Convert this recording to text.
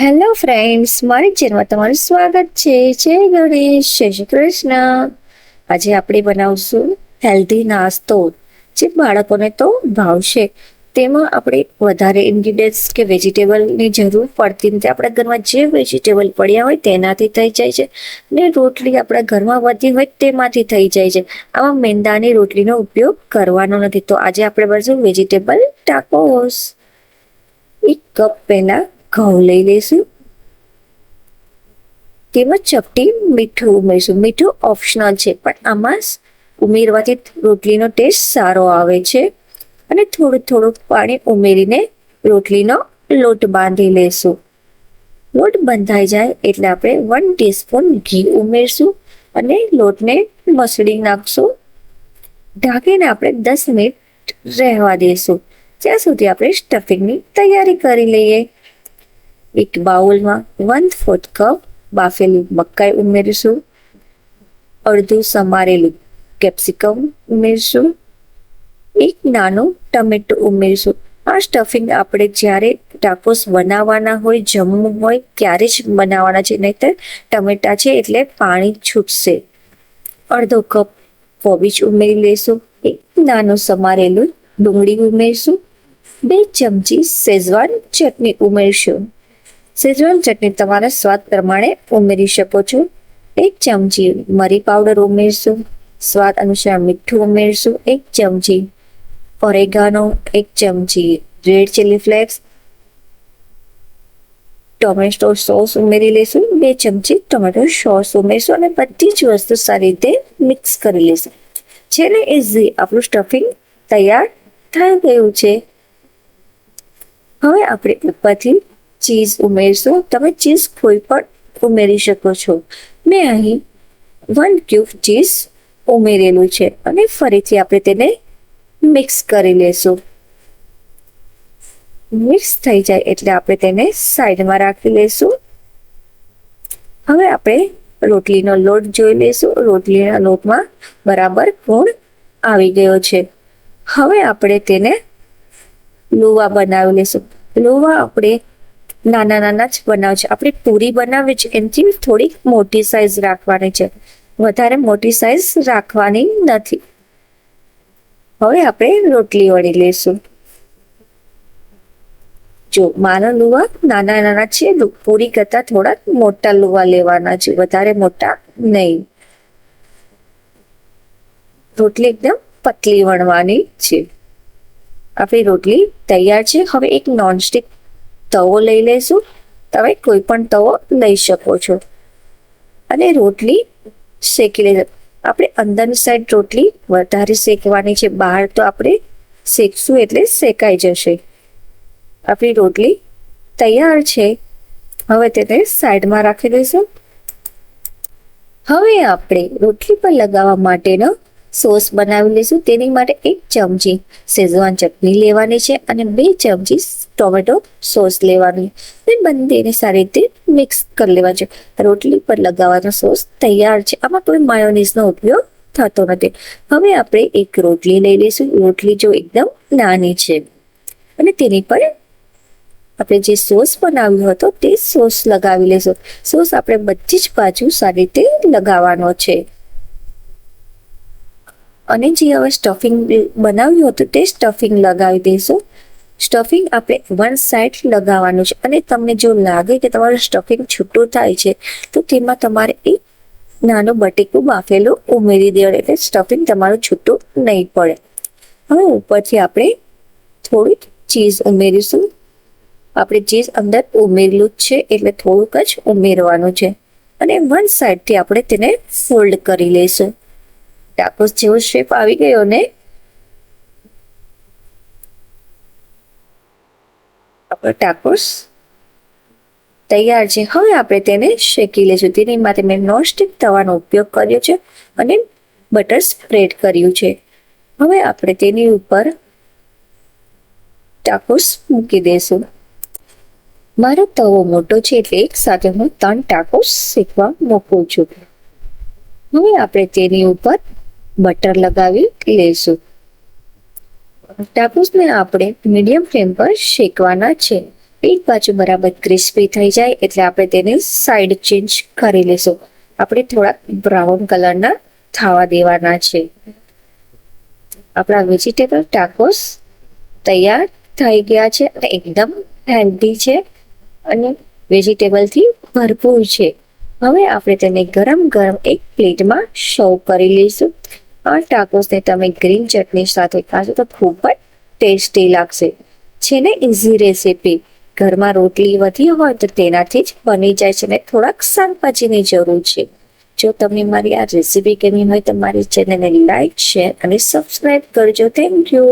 Hello friends મારી ચેનલમાં તમારું સ્વાગત છે. જય ગણેશ. જય શ્રી કૃષ્ણ. આજે આપણે બનાવશું હેલ્ધી નાસ્તો, જે બાળકોને તો ભાવશે. તેમાં આપણે વધારે ઇન્ગ્રીડિયન્ટ્સ કે વેજીટેબલની જરૂર પડતી નથી. આપણા ઘરમાં જે વેજીટેબલ પડ્યા હોય તેનાથી થઈ જાય છે ને રોટલી આપણા ઘરમાં વધી હોય તેમાંથી થઈ જાય છે. આમાં મેંદાની રોટલીનો ઉપયોગ કરવાનો નથી. તો આજે આપણે બનાવીશું વેજીટેબલ ટાકોસ એક કપ પહેલા ઘઉં લઈ લઈશું. તેમાં ચપટી, મીઠું ઉમેરીશું. મીઠું ઓપ્શનલ છે, પણ આમાં ઉમેરવાથી રોટલીનો ટેસ્ટ સારો આવે છે. અને થોડું થોડું પાણી ઉમેરીને રોટલીનો લોટ બાંધી લેશું લોટ બંધાઈ જાય એટલે આપણે વન ટીસ્પૂન ઘી ઉમેરશું અને લોટને મસળી નાખશું. ઢાંકીને આપણે દસ મિનિટ રહેવા દઈશું. ત્યાં સુધી આપણે સ્ટફિંગની તૈયારી કરી લઈએ. એક બાઉલમાં વન ફોર્થ કપ બાફેલી મકાઈ ઉમેરીશું. અડધું સમારેલું કેપ્સિકમ ઉમેરીશું. એક નાનું ટમેટું ઉમેરીશું. આ સ્ટફિંગ આપણે જ્યારે ટાકોસ બનાવવાના હોય, જમવું હોય, ત્યારે જ બનાવવાના છે. નહીતર ટમેટા છે એટલે પાણી છૂટશે. અડધો કપ કોબીજ ઉમેરી લઈશું. એક નાનું સમારેલું ડુંગળી ઉમેરીશું. બે ચમચી શેઝવાન ચટણી ઉમેરીશું. શેઝવાન ચટણી તમારા સ્વાદ પ્રમાણે ઉમેરી શકો છો. એક ચમચી મરી પાવડર ઉમેરશું. સ્વાદ અનુસાર મીઠું ઉમેરશું. એક ચમચી ઓરેગાનો, એક ચમચી red chilli flakes, tomato sauce ઉમેરી લઈશું બે ચમચી ટોમેટો સોસ ઉમેરશું અને બધી જ વસ્તુ સારી રીતે મિક્સ કરી લઈશું છેલ્લે ઇઝી આપણું સ્ટફિંગ તૈયાર થઈ ગયું છે. હવે આપણે ઉપરથી ચીઝ ઉમેરશો, તમે ચીઝ કોઈ પણ ઉમેરી શકો છો. મેં અહીં વન ક્યુબ ચીઝ ઉમેરેલું છે અને ફરીથી આપણે તેને મિક્સ કરી લેશું. મિક્સ થઈ જાય એટલે આપણે તેને સાઈડમાં રાખી લઈશું હવે આપણે રોટલીનો લોટ જોઈ લઈશું રોટલીના લોટમાં બરાબર ગુણ આવી ગયો છે. હવે આપણે તેને લોવા બનાવી લઈશું લોવા આપણે નાના નાના જ બનાવ છે. આપણે પૂરી બનાવવી છે એનાથી થોડીક મોટી સાઈઝ રાખવાની છે. વધારે મોટી સાઈઝ રાખવાની નથી. હવે આપણે રોટલી વળી લઈશું. જો મારા લુવા નાના નાના છે પૂરી કરતા થોડા મોટા લુવા લેવાના છે, વધારે મોટા નહીં. રોટલી એકદમ પતલી વણવાની છે. આપણી રોટલી તૈયાર છે. હવે એક નોનસ્ટિક તવો લઈ લઈશું તમે કોઈ પણ તવો લઈ શકો છો. અને રોટલી શેકી લઈ આપણે અંદરની સાઈડ રોટલી વધારે શેકવાની છે. બહાર તો આપણે શેકશું એટલે શેકાઈ જશે. આપણી રોટલી તૈયાર છે. હવે તેને સાઈડમાં રાખી દઈશું. હવે આપણે રોટલી પર લગાવવા માટેનો સોસ બનાવી લઈશું. તેની માટે એક ચમચી શેઝવાન ચટણી લેવાની છે અને બે ચમચી ટોમેટો સોસ લેવાની. અને બંનેને સારી રીતે મિક્સ કરી લેવા છે. રોટલી પર લગાવવાનો સોસ તૈયાર છે. આમાં કોઈ માયોનીઝનો ઉપયોગ થતો નથી. હવે આપણે એક રોટલી લઈ લઈશું. રોટલી જો એકદમ નાની છે. અને તેની પર આપણે જે સોસ બનાવ્યો હતો તે સોસ લગાવી લઈશું. સોસ આપણે બધી જ બાજુ સારી રીતે લગાવવાનો છે. અને જે હવે સ્ટફિંગ બનાવ્યું હતું તે સ્ટફિંગ લગાવી દઈશું. સ્ટફિંગ આપણે વન સાઈડ લગાવવાનું છે. અને તમને જો લાગે કે તમારું સ્ટફિંગ છૂટું થાય છે, તો તેમાં તમારે એક નાનું બટેકું બાફેલું ઉમેરી દેવાનું એટલે સ્ટફિંગ તમારું છૂટું નહીં પડે. હવે ઉપરથી આપણે થોડીક ચીઝ ઉમેરીશું. આપણે ચીઝ અંદર ઉમેરેલું જ છે, એટલે થોડુંક જ ઉમેરવાનું છે. અને વન સાઈડથી આપણે તેને ફોલ્ડ કરી લઈશું. ટાકોસ જેવો શેપ આવી ગયો ને. ટાકોસ તૈયાર છે. હવે આપણે તેને શેકી લઈશું તેની માટે મેં નોનસ્ટિક તવાનો ઉપયોગ કર્યો છે અને બટર સ્પ્રેડ કર્યું છે. હવે આપણે તેની ઉપર ટાકોસ મૂકી દઈશું મારો તવો મોટો છે એટલે એક સાથે હું ત્રણ ટાકોસ શેકવા મૂકું છું. હવે આપણે તેની ઉપર બટર લગાવી લઈશું ટાકોસને આપણે મીડિયમ ફ્લેમ પર શેકવાના છે. એક બાજુ બરાબર ક્રિસ્પી થઈ જાય એટલે આપણે તેને સાઈડ ચેન્જ કરી લેશું. આપણે થોડાક બ્રાઉન કલરના થવા દેવાના છે. આપણા વેજીટેબલ ટાકોસ તૈયાર થઈ ગયા છે અને એકદમ હેલ્ધી છે અને વેજીટેબલથી ભરપૂર છે. હવે આપણે તેને ગરમ ગરમ એક પ્લેટમાં સર્વ કરી લઈશું. આ ટાકોસને તમે ગ્રીન ચટણી સાથે ખાશો તો ખૂબ જ ટેસ્ટી લાગશે. છે ને ઇઝી રેસીપી ઘરમાં રોટલી વધી હોય તો તેનાથી જ બની જાય છે ને થોડાક શાકભાજીની જરૂર છે. જો તમને મારી આ રેસીપી ગમી હોય તો મારી ચેનલને લાઈક શેર અને સબસ્ક્રાઈબ કરજો. Thank you